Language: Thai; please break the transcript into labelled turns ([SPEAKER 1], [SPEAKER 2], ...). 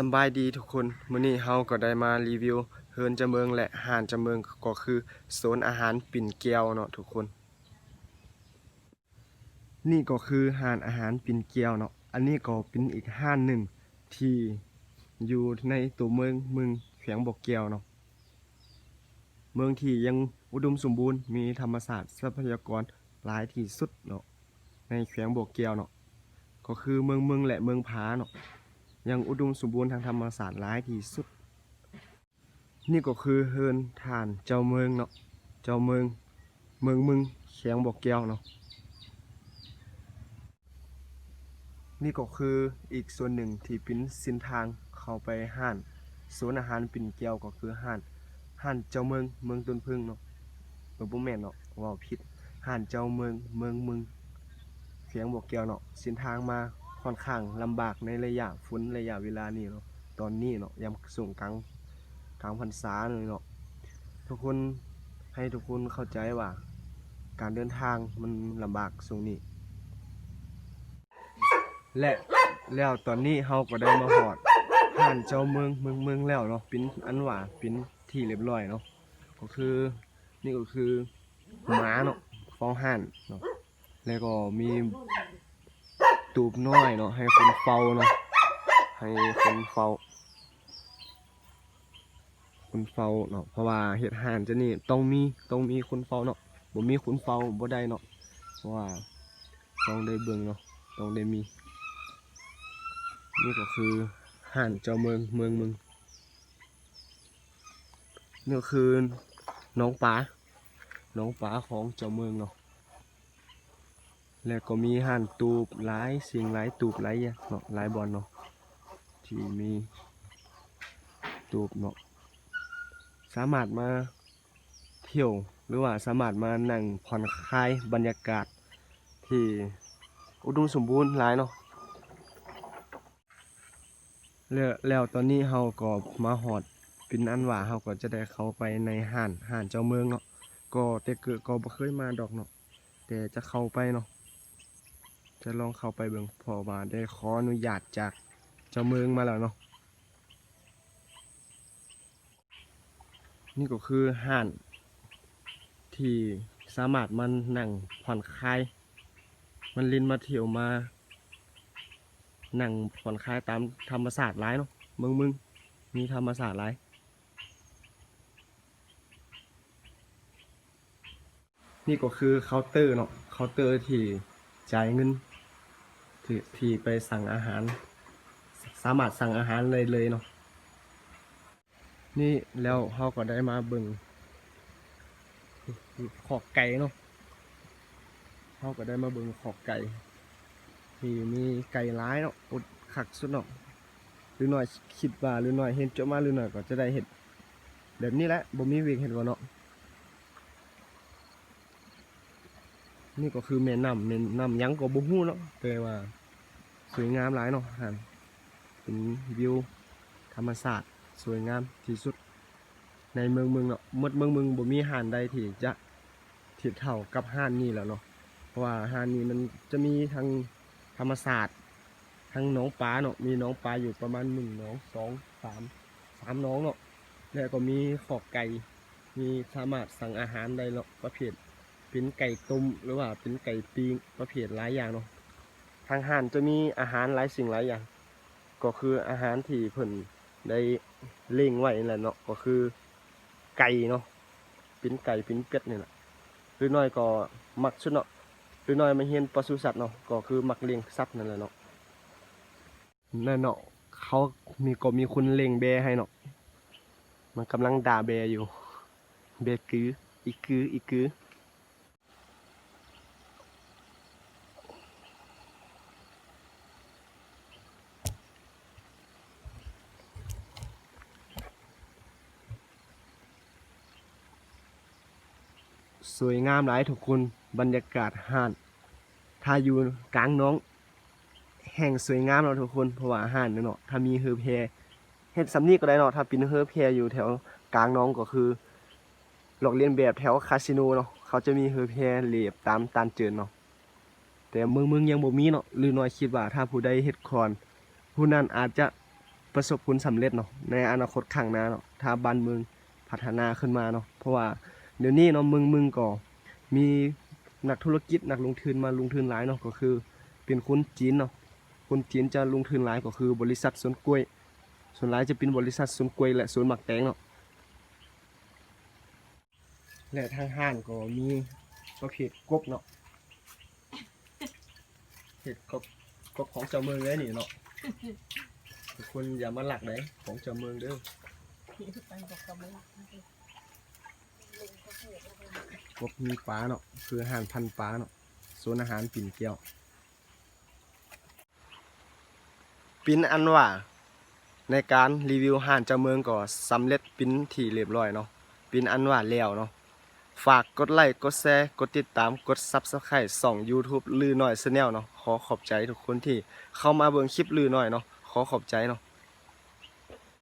[SPEAKER 1] สบายดีทุกคนมื้อนี้เฮาก็ได้มารีวิวเฮิรนจำเมืองและหานจำเมืองก็คือโซนอาหารปิ่นแก้วเนาะทุกคน นี่ก็คือหานอาหารปิ่นแก้วเนาะอันนี้ก็เป็นอีกห้านหนึ่งที่อยู่ในตัวเมืองเมืองแขวงบ่อแก้วเนาะเมืองที่ยังอุดมสมบูรณ์มีธรรมศาสตร์ทรัพยากรหลายที่สุดเนาะในแขวงบ่อแก้วเนาะก็คือเมืองเมืองและเมืองผาเนาะ ยังอุดมสมบูรณ์ทางธรรมศาสตร์หลายที่สุด นี่ก็คือเฮินฐานเจ้าเมืองเนาะเจ้าเมืองเมืองมึงเขียงบอกแก้วเนาะนี่ก็คืออีกส่วนหนึ่งที่เป็นส้นทางเข้าไปห้านศูนย์อาหารปิ่นแก้วก็คือห้านห้านเจ้าเมืองเมืองต้นพึ่งเนาะเมืองบุแม่นเนาะว่าผิดห้านเจ้าเมืองเมืองมึงเขียงบอกแก้วเนาะส้นทางมา ค่อนข้างลำบากในระยะฝนระยะเวลานี้เนาะตอนนี้เนาะยามส่งกลางกลางพรรษาเลยเนาะทุกคนให้ทุกคนเข้าใจว่า การเดินทางมันลำบากส่งนี้ และแล้วตอนนี้เฮาก็ได้มาหอดผ่านเจ้าเมืองเมืองเมืองแล้วเนาะเป็นอันว่าเป็นที่เรียบร้อยเนาะก็คือนี่ก็คือหมาเนาะฟ้องห่านเนาะแล้วก็มี ตูบน้อยเนาะให้คนเฝ้าเนาะให้คนเฝ้า คนเฝ้าเนาะเพราะว่าเฮ็ดห่านจะนี่ต้องมีต้องมีคนเฝ้าเนาะบ่มีคนเฝ้าบ่ได้เนาะเพราะว่าต้องได้เบิ่งเนาะต้องได้มี นี่ก็คือห่านเจ้าเมืองเมืองมึงนี่ก็คือน้องป๋าน้องป๋าของเจ้าเมืองเนาะ แล้วก็มีห่านตูบหลายสิ่งหลายตูบหลายอย่างเนาะหลายบอลเนาะที่มีตูบเนาะสามารถมาเที่ยวหรือว่าสามารถมานั่งผ่อนคลายบรรยากาศที่อุดมสมบูรณ์หลายเนาะแล้วแล้วตอนนี้เฮาก็มาหอดเป็นอันว่าเฮาก็จะได้เข้าไปในห้านห้านเจ้าเมืองเนาะก็แต่เกิดก็บ่เคยมาดอกเนาะแต่จะเข้าไปเนาะ จะลองเข้าไปเบิ่งพอว่าได้ขออนุญาตจากเจ้าเมืองมาแล้วเนาะนี่ก็คือห้านที่สามารถมันนั่งผ่อนคลาย มันลินมาเที่ยวมานั่งผ่อนคลายตามธรรมศาสตร์หลายเนาะเมืองมึงมีธรรมศาสตร์หลายนี่ก็คือเคาน์เตอร์เนาะเคาน์เตอร์ที่จ่ายเงิน ที่ที่ไปสั่งอาหาร สามารถสั่งอาหารเลยเลยเนาะนี่แล้วเขาก็ได้มาเบิ่งขอกไก่เนาะเขาก็ได้มาเบิ่งขอกไก่ที่มีไก่ร้ายเนาะอดขักสุดเนาะหรือหน่อยคิดว่าหรือหน่อยเห็นเจ้ามาหรือหน่อยก็จะได้เห็ดแบบนี้แหละบ่มีเวกเห็ดว่าเนาะ นี่ก็คือแม่น้ำแม่น้ำยังก็บ่ฮู้เนาะแต่ว่า สวยงามหลายเนาะหันเป็นวิวธรรมศาสตร์สวยงามที่สุด ในเมืองเมืองเนาะมดเมืองเมืองบ่มีหาดใดที่จะเทียบเท่ากับหาดนี้แล้วเนาะเพราะว่าหาดนี้มันจะมีทั้งธรรมศาสตร์ทั้งน้องปลาเนาะมีน้องปลาอยู่ประมาณหนึ่งน้องสองสามสามน้องเนาะแล้วก็มีขอกไก่มีสามารถสั่งอาหารได้เนาะประเภท เป็นไก่ต้มหรือว่าเป็นไก่ปิ้งประเภทหลายอย่างเนาะทางห้านจะมีอาหารหลายสิ่งหลายอย่าง ก็คืออาหารที่เพิ่นได้เล่งไว้นั่นแหละเนาะก็คือไก่เนาะเป็นไก่เป็นเป็ดนี่แหละหรือน้อยก็มักชุดเนาะหรือน้อยมาเฮียนปศุสัตว์เนาะก็คือมักเลี้ยงสัตว์นั่นแหละเนาะนั่นเนาะเขามีก็มีคนเลี้ยงแบให้เนาะมันกำลังด่าแบอยู่แบกืออีกืออีกือ สวยงามหลายทุกคนบรรยากาศหาดถ้าอยู่กลางน้อง แห่งสวยงามเนาทุกคนเพราะว่าอาหารเนาะถ้ามีเฮอแพเฮ็ดสำนีก็ได้เนาะถ้าเป็นเฮอแพอยู่แถวกลางน้องก็คือหลอกเลียนแบบแถวคาสิโนเนาะเขาจะมีเฮอแพเหลียบตามตานเจินเนาะแต่เมืองเมืองยังบ่มีเนาะหรือน้อยคิดว่าถ้าผู้ใดเฮ็ดคอนผู้นั้นอาจจะประสบผลสำเร็จเนาะในอนาคตข้างหน้าเนาะถ้าบ้านเมืองพัฒนาขึ้นมาเนาะเพราะว่า เดี๋ยวนี้เนาะมืองมืองก็มีนักธุรกิจนักลงทุนมาลงทุนหลายเนาะก็คือ เป็นคนจีนเนาะคนจีนจะลงทุนหลายก็คือบริษัทสวนกล้วย ส่วนหลายจะเป็นบริษัทสวนกล้วยและสวนหมักแตงเนาะและทางห้างก็มีประเภทกบเนาะเห็ดกบกบของเจ้าเมืองเลยนี่เนาะทุกคนอย่ามาหลักเลยของเจ้าเมืองเด้อ
[SPEAKER 2] กบมันละ
[SPEAKER 1] กบมีปลาเนาะคืออาหารพันปลาเนาะส่วนอาหารปิ่นเกลียว ปินอันว่าในการรีวิวอาหารเจ้าเมืองก็สำเร็จปิ้นที่เรียบร้อยเนาะปิ้นอันว่าแล้วเนาะฝากกดไลค์กดแชร์กดติดตามกด Subscribe ส่อง YouTube ลือหน่อย Channel เนาะขอขอบใจทุกคนที่เข้ามาเบิ่งคลิปลือหน่อยเนาะขอขอบใจเนาะ